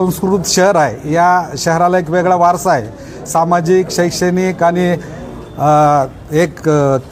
संस्कृत शहर आहे. या शहराला एक वेगळा वारसा आहे. सामाजिक शैक्षणिक आणि एक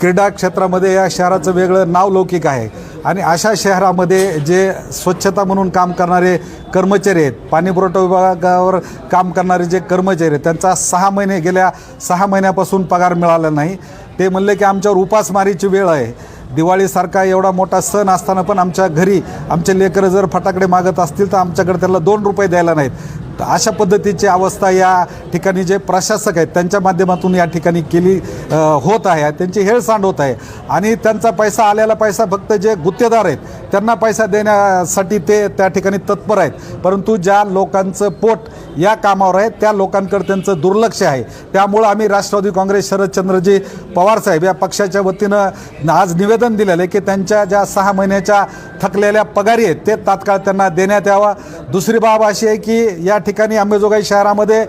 क्रीडा क्षेत्रामध्ये या शहराचं वेगळं नाव लौकिक आहे. आणि अशा शहरामध्ये जे स्वच्छता म्हणून काम करणारे कर्मचारी आहेत पाणीपुरवठा विभागावर काम करणारे जे कर्मचारी आहेत त्यांचा सहा महिने गेल्या सहा महिन्यापासून पगार मिळाला नाही. ते म्हणले की आमच्यावर उपासमारीची वेळ आहे. दिवाळीसारखा एवढा मोठा सण असताना पण आमच्या घरी आमचे लेकरं जर फटाकडे मागत असतील तर आमच्याकडे त्याला दोन रुपये द्यायला नाहीत. तर अशा पद्धतीची अवस्था या ठिकाणी जे प्रशासक आहेत त्यांच्या माध्यमातून या ठिकाणी केली होत आहे. त्यांची हेळसांड होत आहे. आणि त्यांचा पैसा आलेला पैसा फक्त जे गुत्तेदार आहेत त्यांना पैसा देण्यासाठी ते त्या ठिकाणी तत्पर आहेत. परंतु ज्या लोकांचं पोट या कामावर आहे त्या लोकांकडे त्यांचं दुर्लक्ष आहे. त्यामुळं आम्ही राष्ट्रवादी काँग्रेस शरदचंद्रजी पवारसाहेब या पक्षाच्या वतीनं आज निवेदन दिलेलं आहे की त्यांच्या ज्या सहा महिन्याच्या थकलेल्या पगारी आहेत ते तात्काळ त्यांना देण्यात यावा. दुसरी बाब अशी आहे की या ठिकाणी अंबेजोगाई शहरामध्ये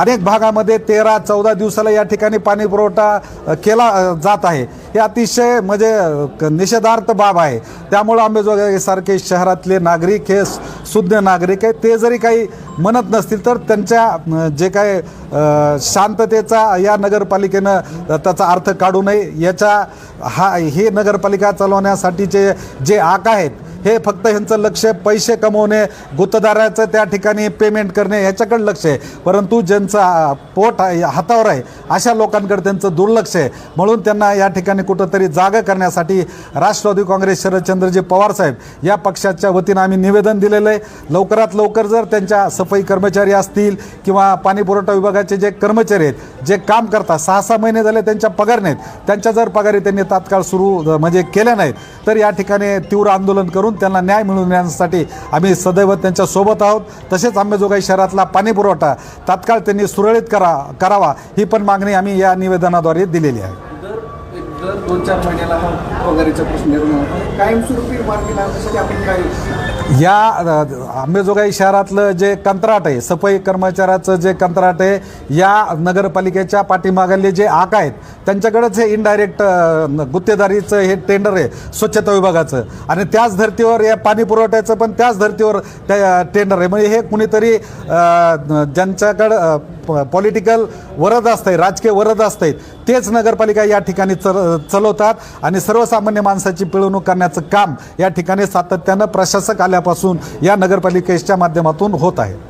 अनेक भागामध्ये तेरा चौदा दिवसाला या ठिकाणी पाणी पुरवठा केला जात आहे. हे अतिशय म्हणजे निषेधार्थ बाब आहे. त्यामुळं आंबेजोगाईसारखे शहरातले नागरिक हे सुज्ञ नागरिक आहे ते जरी काही म्हणत नसतील तर त्यांच्या जे काय शांततेचा या नगरपालिकेनं त्याचा अर्थ काढू नये. याच्या हा हे नगरपालिका चालवण्यासाठीचे जे आक आहेत हे फक्त ह्यांचं लक्ष पैसे कमवणे गुत्तदाराचं त्या ठिकाणी पेमेंट करणे ह्याच्याकडे लक्ष आहे. परंतु ज्यांचं पोट आहे- हातावर आहे अशा लोकांकडे त्यांचं दुर्लक्ष आहे. म्हणून त्यांना या ठिकाणी कुठंतरी जागा करण्यासाठी राष्ट्रवादी काँग्रेस शरदचंद्रजी पवार साहेब या पक्षाच्या वतीनं आम्ही निवेदन दिलेलं आहे. लवकरात लवकर जर त्यांच्या सफाई कर्मचारी असतील किंवा पाणी पुरवठा विभागाचे जे कर्मचारी आहेत जे काम करतात सहा सहा महिने झाले त्यांच्या पगार नाहीत. त्यांच्या जर पगारी त्यांनी तात्काळ सुरू म्हणजे केल्या नाहीत तर या ठिकाणी तीव्र आंदोलन करून त्यांना न्याय मिळवून देण्यासाठी आम्ही सदैव त्यांच्यासोबत आहोत. तसेच आंबेजोगाई शहरातला पाणी पुरवठा तात्काळ त्यांनी सुरळीत करा करावा ही पण मागणी आम्ही या निवेदनाद्वारे दिलेली आहे. दर दोन चार महिन्याला हा पगारीचा प्रश्न निर्माण होतो कायमस्वरूपी मार्गी लावण्यासाठी आपण काय या आंबेजोगाई अंबेजोगाई शहरातलं जे कंत्राट आहे सफाई कर्मचाऱ्याचं जे कंत्राट आहे या नगरपालिकेच्या पाठीमागले जे आक आहेत त्यांच्याकडेच हे इनडायरेक्ट गुत्तेदारीचं हे टेंडर आहे स्वच्छता विभागाचं. आणि त्याच धर्तीवर या पाणी पुरवठ्याचं पण त्याच धर्तीवर त्या टेंडर आहे. म्हणजे हे कुणीतरी ज्यांच्याकडं पॉलिटिकल वरद असतंय राजकीय वरद असतंय. तेच नगरपालिका या ठिकाणी चल चलवतात आणि सर्वसामान्य माणसाची पिळवणूक करण्याचं काम या ठिकाणी सातत्यानं प्रशासक आल्यापासून या नगरपालिकेच्या माध्यमातून होत आहे.